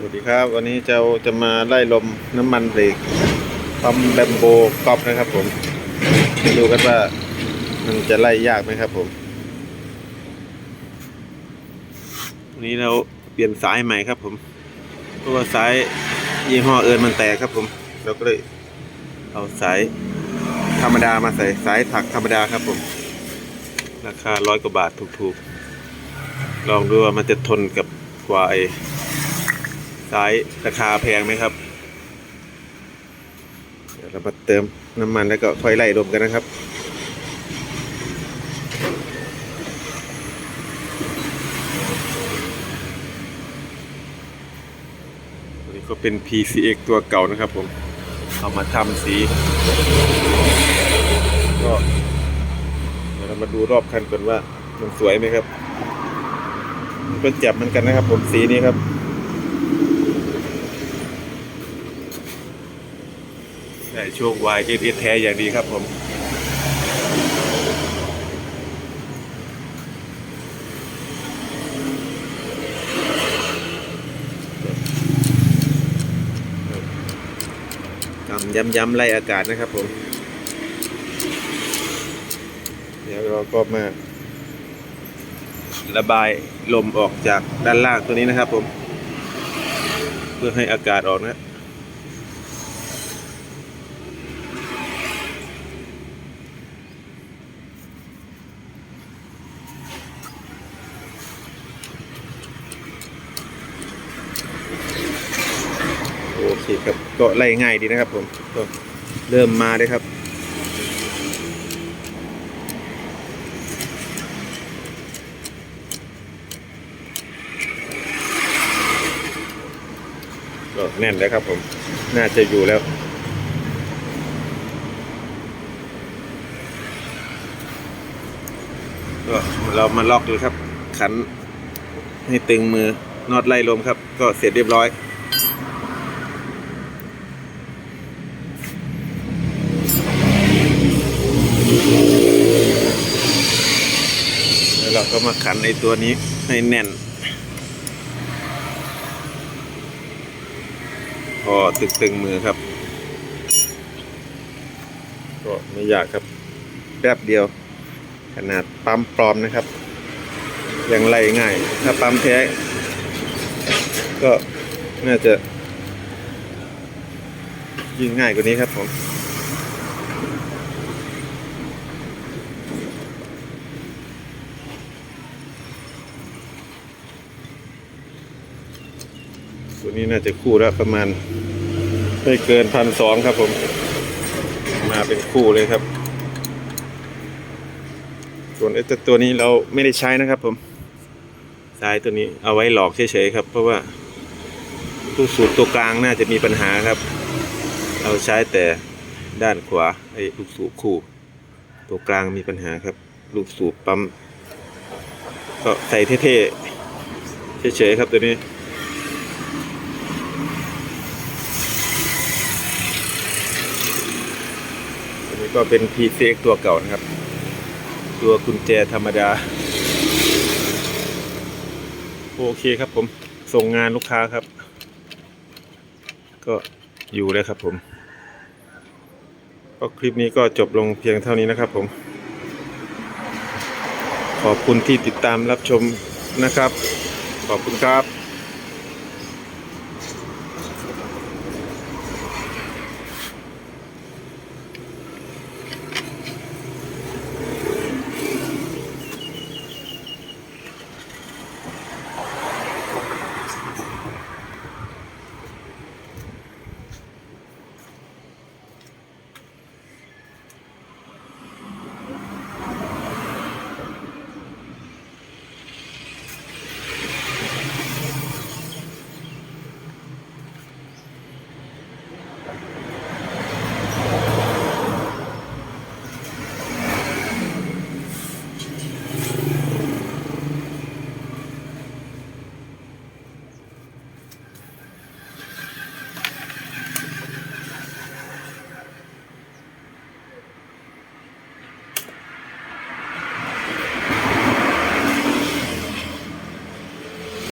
สวัสดีครับ วันนี้จ้าจะมาไล่ลมน้ำมันเบรกปั๊มแบมโบกอฟนะครับผมมาดูกันว่ามันจะไล่ยากไหมครับผมวันนี้เราเปลี่ยนสายใหม่ครับผมเพราะว่าสายยี่ห้อเอิญมันแตกครับผม เราก็เลยเอาสายธรรมดามาใส่สายถักธรรมดาครับผม ราคาร้อยกว่าบาทถูกๆ ลองดูว่ามันจะทนกับกว่าไอ สายราคาแพงไหมครับ เดี๋ยวเรามาเติมน้ำมันแล้วก็ค่อยไล่ลมกันนะครับตัวนี้ก็เป็น PCX ตัวเก่านะครับผม เอามาทำสี ก็เดี๋ยวเรามาดูรอบคันก่อนว่ามันสวยไหมครับ ก็จับเหมือนกันนะครับผมสีนี้ครับ ใส่ช่วง Y S S แท้อย่างดีครับผมกำย้ำๆไล่อากาศนะครับผม เดี๋ยวเราก็มา ระบายลมออกจากด้านล่างตัวนี้นะครับผม เพื่อให้อากาศออกนะ โอ เคครับก็ไล่ง่ายดีนะครับผมก็เริ่มมาเลยครับก็แน่นแล้วครับผม น่าจะอยู่แล้วก็เรามาล็อกดูครับ ขันให้ตึงมือนอดไล่ลมครับ ก็เสร็จเรียบร้อย แล้วเรา ก็มาขันในตัวนี้ให้แน่น พอตึกตึงมือครับ ก็ไม่ยากครับ แป๊บเดียว ขนาดปั๊มปลอมนะครับ ยังไล่ง่าย ถ้าปั๊มแท้ ก็น่าจะยิ่งง่ายกว่านี้ครับผม ตัวนี้น่าจะคู่ล้วประมาณไม่เกินพันสองครับผม มาเป็นคู่เลยครับ ส่วนไอ้ตัวตัวนี้เราไม่ได้ใช้นะครับผมสายตัวนี้เอาไว้หลอกเฉยๆครับ เพราะว่าตู้สูบตัวกลางน่าจะมีปัญหาครับ เราใช้แต่ด้านขวาไอ้ลูกสูบคู่ ตัวกลางมีปัญหาครับ ลูกสูบปั๊มก็ใส่เท่ๆเฉยๆครับตัวนี้ อันนี้ ก็เป็น PCX ตัวเก่านะครับ ตัวกุญแจธรรมดา โอเคครับผม ส่งงานลูกค้าครับ ก็อยู่แล้วครับผมก็คลิปนี้ก็จบลงเพียงเท่านี้นะครับผม ขอบคุณที่ติดตามรับชมนะครับ ขอบคุณครับ